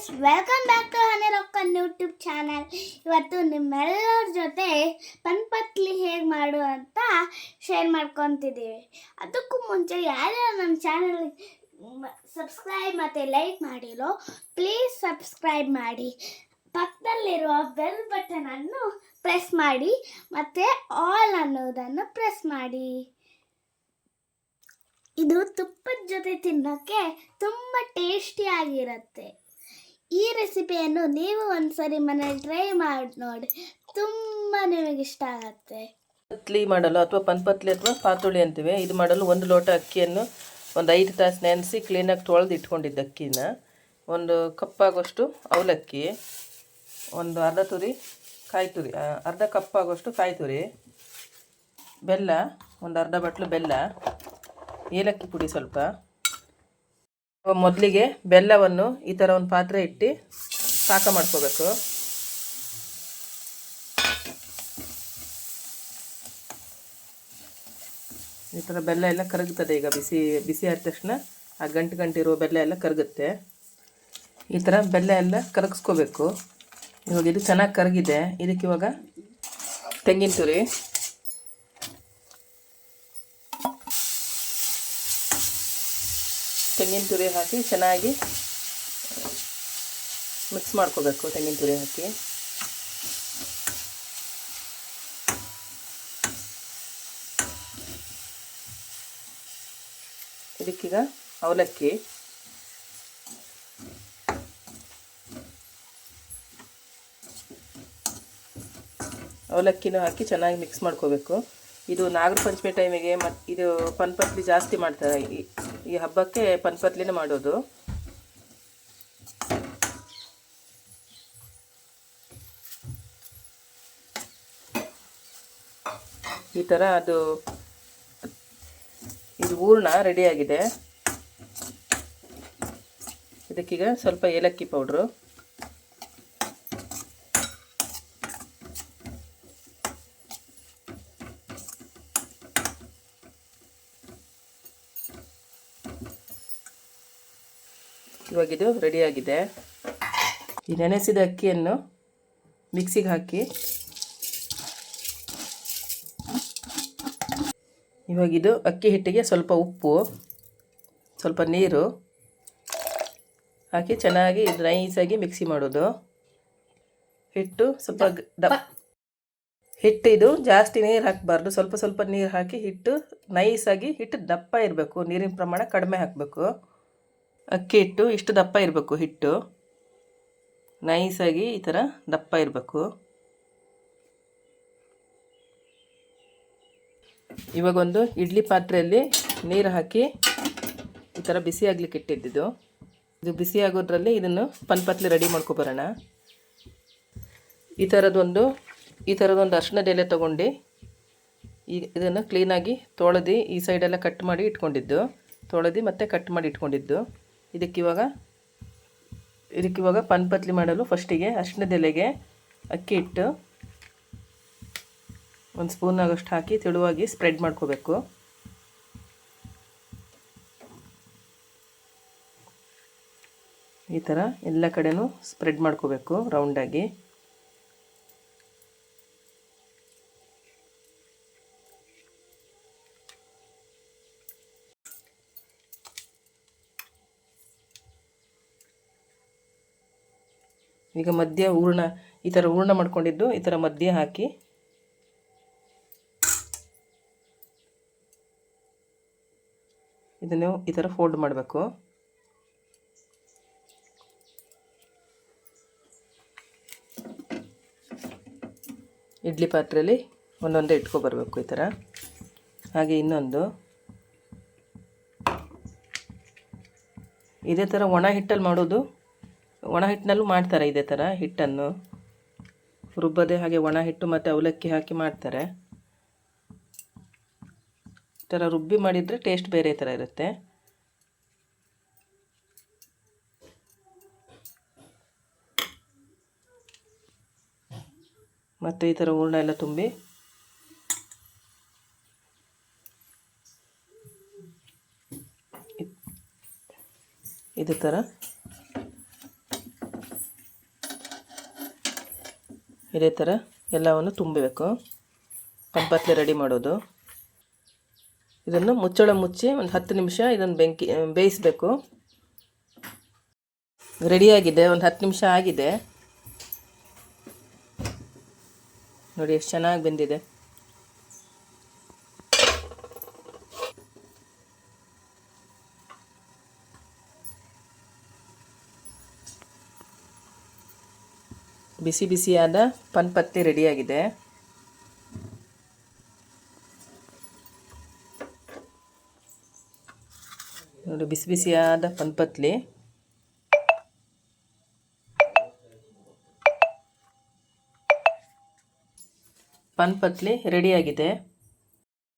Guys welcome back to ಹನಿ ರೊಕ್ಕನ್ YouTube channel ಇವತ್ತು ನಿಮ್ಮೆಲ್ಲರ ಜೊತೆ ಪನ್ಪತ್ಲಿ ಹೇಗೆ ಮಾಡು ಅಂತ ಶೇರ್ ಮಾಡ್ಕೊತಿದ್ದೀವಿ. ಅದಕ್ಕೂ ಮುಂಚೆ ಯಾರ್ಯಾರು ನಮ್ಮ ಚಾನಲ್ ಸಬ್ಸ್ಕ್ರೈಬ್ ಮತ್ತು ಲೈಕ್ ಮಾಡಿರೋ ಪ್ಲೀಸ್ ಸಬ್ಸ್ಕ್ರೈಬ್ ಮಾಡಿ. ಪಕ್ಕದಲ್ಲಿರುವ ಬೆಲ್ ಬಟನನ್ನು ಪ್ರೆಸ್ ಮಾಡಿ, ಮತ್ತು ಆಲ್ ಅನ್ನೋದನ್ನು ಪ್ರೆಸ್ ಮಾಡಿ. ಇದು ತುಪ್ಪದ ಜೊತೆ ತಿನ್ನೋಕ್ಕೆ ತುಂಬ ಟೇಸ್ಟಿಯಾಗಿರುತ್ತೆ ಈ ರೆಸಿಪಿಯನ್ನು ನೀವು ಒಂದ್ಸರಿ ಮನೇಲಿ ಟ್ರೈ ಮಾಡಿ ನೋಡಿ. ತುಂಬ ನಿಮಗೆ ಇಷ್ಟ ಆಗುತ್ತೆ. ಪತ್ಲಿ ಮಾಡಲು ಅಥವಾ ಪನ್ಪತ್ಲಿ ಅಥವಾ ಪಾತುಳಿ ಅಂತೀವಿ. ಇದು ಮಾಡಲು ಒಂದು ಲೋಟ ಅಕ್ಕಿಯನ್ನು ಒಂದು ಐದು ತಾಸು ನೆನೆಸಿ ಕ್ಲೀನಾಗಿ ತೊಳೆದು ಇಟ್ಕೊಂಡಿದ್ದ ಅಕ್ಕಿನ ಒಂದು ಕಪ್ಪಾಗೋಷ್ಟು ಅವಲಕ್ಕಿ, ಒಂದು ಅರ್ಧ ತುರಿ ಕಾಯಿ ತುರಿ ಅರ್ಧ ಕಪ್ಪಾಗೋಷ್ಟು ಕಾಯಿ ತುರಿ, ಬೆಲ್ಲ, ಒಂದು ಅರ್ಧ ಬಟ್ಲು ಬೆಲ್ಲ, ಏಲಕ್ಕಿ ಪುಡಿ ಸ್ವಲ್ಪ ಮೊದಲಿಗೆ ಬೆಲ್ಲವನ್ನು ಈ ಥರ ಒಂದು ಪಾತ್ರೆ ಇಟ್ಟು ಪಾಕ ಮಾಡ್ಕೋಬೇಕು. ಈ ಥರ ಬೆಲ್ಲ ಎಲ್ಲ ಕರಗುತ್ತದೆ ಈಗ ಬಿಸಿ ಬಿಸಿ ಆದ ತಕ್ಷಣ ಆ ಗಂಟು ಗಂಟಿರೋ ಬೆಲ್ಲ ಎಲ್ಲ ಕರಗುತ್ತೆ. ಈ ಥರ ಬೆಲ್ಲ ಎಲ್ಲ ಕರಗಿಸ್ಕೋಬೇಕು. ಇವಾಗ ಇದು ಚೆನ್ನಾಗಿ ಕರಗಿದೆ. ಇದಕ್ಕೆ ಇವಾಗ ತೆಂಗಿನ ತುರಿ. ತೆಂಗಿನ ತುರಿ ಹಾಕಿ ಚೆನ್ನಾಗಿ ಮಿಕ್ಸ್ ಮಾಡ್ಕೋಬೇಕು ತೆಂಗಿನ ತುರಿ ಹಾಕಿ. ಇದಕ್ಕೀಗ ಅವಲಕ್ಕಿ. ಅವಲಕ್ಕಿನೂ ಹಾಕಿ ಚೆನ್ನಾಗಿ ಮಿಕ್ಸ್ ಮಾಡ್ಕೋಬೇಕು. ಇದು ನಾಗರ ಪಂಚಮಿ ಟೈಮಿಗೆ ಮತ್ತು ಇದು ಪನ್ಪತ್ಲಿ ಜಾಸ್ತಿ ಮಾಡ್ತಾರೆ ಈ- ಹಬ್ಬಕ್ಕೆ ಪನ್ಪತ್ಲಿನೇ ಮಾಡೋದು. ಈ ಥರ ಅದು ಇದು ಹೂರ್ಣ ರೆಡಿಯಾಗಿದೆ ಇದಕ್ಕೀಗ ಸ್ವಲ್ಪ ಏಲಕ್ಕಿ ಪೌಡ್ರು. ಇವಾಗಿದು ರೆಡಿಯಾಗಿದೆ ಈ ನೆನೆಸಿದ ಅಕ್ಕಿಯನ್ನು ಮಿಕ್ಸಿಗೆ ಹಾಕಿ. ಇವಾಗಿದು ಅಕ್ಕಿ ಹಿಟ್ಟಿಗೆ ಸ್ವಲ್ಪ ಉಪ್ಪು ಸ್ವಲ್ಪ ನೀರು ಹಾಕಿ ಚೆನ್ನಾಗಿ ಇದು ನೈಸಾಗಿ ಮಿಕ್ಸಿ ಮಾಡೋದು. ಹಿಟ್ಟು ಸ್ವಲ್ಪ ದಪ್ಪ. ಹಿಟ್ಟು ಇದು ಜಾಸ್ತಿ ನೀರು ಹಾಕಬಾರ್ದು. ಸ್ವಲ್ಪ ಸ್ವಲ್ಪ ನೀರು ಹಾಕಿ ಹಿಟ್ಟು ನೈಸಾಗಿ ಹಿಟ್ಟು ದಪ್ಪ ಇರಬೇಕು. ನೀರಿನ ಪ್ರಮಾಣ ಕಡಿಮೆ ಹಾಕಬೇಕು. ಅಕ್ಕಿ ಹಿಟ್ಟು, ಇಷ್ಟು ದಪ್ಪ ಇರಬೇಕು ಹಿಟ್ಟು. ನೈಸಾಗಿ ಈ ಥರ ದಪ್ಪ ಇರಬೇಕು. ಇವಾಗೊಂದು ಇಡ್ಲಿ ಪಾತ್ರೆಯಲ್ಲಿ ನೀರು ಹಾಕಿ ಈ ಥರ ಬಿಸಿ ಆಗ್ಲಿಕ್ಕೆ ಇಟ್ಟಿದ್ದಿದ್ದು. ಇದು ಬಿಸಿ ಆಗೋದ್ರಲ್ಲಿ ಇದನ್ನು ಪನ್ಪತ್ಲಿ ರೆಡಿ ಮಾಡ್ಕೊಬರೋಣ ಈ ಥರದೊಂದು ಈ ಥರದೊಂದು ಅರ್ಶಿನದ ಎಲೆ ತೊಗೊಂಡು ಈ ಇದನ್ನು ಕ್ಲೀನಾಗಿ ತೊಳೆದು ಈ ಸೈಡೆಲ್ಲ ಕಟ್ ಮಾಡಿ ಇಟ್ಕೊಂಡಿದ್ದು. ತೊಳೆದು ಮತ್ತೆ ಕಟ್ ಮಾಡಿ ಇಟ್ಕೊಂಡಿದ್ದು. ಇದಕ್ಕಿವಾಗ ಇದಕ್ಕಿವಾಗ ಪನ್ಪತ್ಲಿ ಮಾಡಲು ಫಸ್ಟಿಗೆ ಅರ್ಶಿಣದ ಎಲೆಗೆ ಅಕ್ಕಿ ಹಿಟ್ಟು ಒಂದು ಸ್ಪೂನ್ ಆಗೋಷ್ಟು ಹಾಕಿ ತೆಳುವಾಗಿ ಸ್ಪ್ರೆಡ್ ಮಾಡ್ಕೋಬೇಕು. ಈ ಥರ ಎಲ್ಲ ಕಡೆನೂ ಸ್ಪ್ರೆಡ್ ಮಾಡ್ಕೋಬೇಕು ರೌಂಡಾಗಿ ಈಗ ಮಧ್ಯ ಹೂರ್ಣ, ಈ ಥರ ಹೂರ್ಣ ಮಾಡ್ಕೊಂಡಿದ್ದು, ಈ ಥರ ಮಧ್ಯ ಹಾಕಿ. ಇದನ್ನು ಈ ಥರ ಫೋಲ್ಡ್ ಮಾಡಬೇಕು. ಇಡ್ಲಿ ಪಾತ್ರೆಯಲ್ಲಿ ಒಂದೊಂದೇ ಇಟ್ಕೊಬರ್ಬೇಕು ಈ ಥರ ಹಾಗೆ ಇನ್ನೊಂದು. ಇದೇ ಥರ ಒಣ ಹಿಟ್ಟಲ್ಲಿ ಮಾಡೋದು ಒಣ ಹಿಟ್ಟಿನಲ್ಲೂ ಮಾಡ್ತಾರೆ ಇದೇ ಥರ ಹಿಟ್ಟನ್ನು. ರುಬ್ಬದೆ ಹಾಗೆ ಒಣ ಹಿಟ್ಟು ಮತ್ತು ಅವಲಕ್ಕಿ ಹಾಕಿ ಮಾಡ್ತಾರೆ. ಈ ಥರ ರುಬ್ಬಿ ಮಾಡಿದರೆ ಟೇಸ್ಟ್ ಬೇರೆ ಥರ ಇರುತ್ತೆ. ಮತ್ತು ಈ ಥರ ಹೂರ್ಣ ಎಲ್ಲ ತುಂಬಿ. ಇದ್- ಥರ. ಇದೇ ಥರ ಎಲ್ಲವನ್ನು ತುಂಬಬೇಕು. ಪಂಪತ್ಲೆ ರೆಡಿ ಮಾಡೋದು. ಇದನ್ನು ಮುಚ್ಚಳ ಮುಚ್ಚಿ ಒಂದು ಹತ್ತು ನಿಮಿಷ ಇದನ್ನು ಬೆಂಕಿ, ಬೇಯಿಸಬೇಕು. ರೆಡಿಯಾಗಿದೆ ಒಂದು ಹತ್ತು ನಿಮಿಷ ಆಗಿದೆ. ನೋಡಿ ಎಷ್ಟು ಚೆನ್ನಾಗಿ ಬೆಂದಿದೆ. ಬಿಸಿ ಬಿಸಿಯಾದ ಪನ್ಪತ್ತಿ ರೆಡಿಯಾಗಿದೆ. ನೋಡಿ ಬಿಸಿ ಬಿಸಿಯಾದ ಪನ್ಪತ್ಲಿ ಪನ್ಪತ್ಲಿ ರೆಡಿಯಾಗಿದೆ.